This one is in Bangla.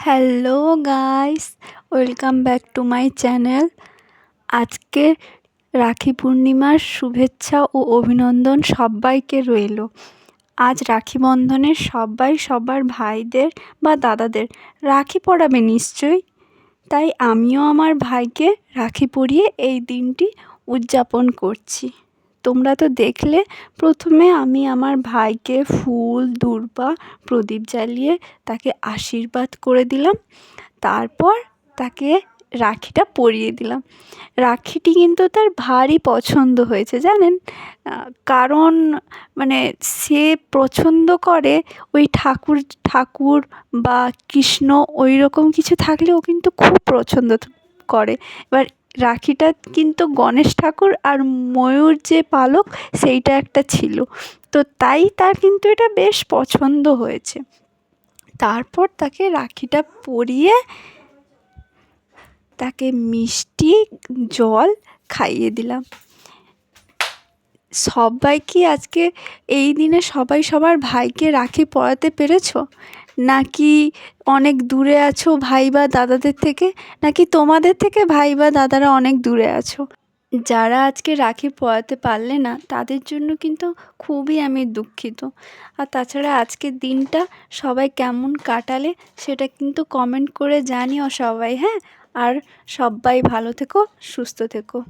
Hello guys welcome back to my channel আজকে রাখি পূর্ণিমার শুভেচ্ছা ও অভিনন্দন সব্বাইকে রইল। আজ রাখি বন্ধনে সবাই সবার ভাইদের বা দাদাদের রাখি পরাবে নিশ্চয়ই। তাই আমিও আমার ভাইকে রাখি পরিয়ে এই দিনটি উদযাপন করছি। তোমরা তো দেখলে, প্রথমে আমি আমার ভাইকে ফুল, দূর্বা, প্রদীপ জ্বালিয়ে তাকে আশীর্বাদ করে দিলাম। তারপর তাকে রাখিটা পরিয়ে দিলাম। রাখিটি কিন্তু তার ভারী পছন্দ হয়েছে, জানেন? কারণ মানে সে পছন্দ করে ওই ঠাকুর ঠাকুর বা কৃষ্ণ ওই রকম কিছু থাকলে ও কিন্তু খুব পছন্দ করে। এবার রাখিটা কিন্তু গণেশ ঠাকুর আর ময়ূর যে পালক, সেইটা একটা ছিল। তো তাই তার কিন্তু এটা বেশ পছন্দ হয়েছে। তারপর তাকে রাখিটা পরিয়ে তাকে মিষ্টি জল খাইয়ে দিলাম। সবাই কি আজকে এই দিনে সবাই সবার ভাইকে রাখি পরাতে পেরেছ? নাকি অনেক দূরে আছো ভাই বা দাদাদের থেকে? নাকি তোমাদের থেকে ভাই বা দাদারা অনেক দূরে আছো? যারা আজকে রাখি পরাতে পারলে না, তাদের জন্য কিন্তু খুবই আমি দুঃখিত। আর তাছাড়া আজকের দিনটা সবাই কেমন কাটালে সেটা কিন্তু কমেন্ট করে জানিও সবাই হ্যাঁ? আর সবাই ভালো থেকো, সুস্থ থেকো।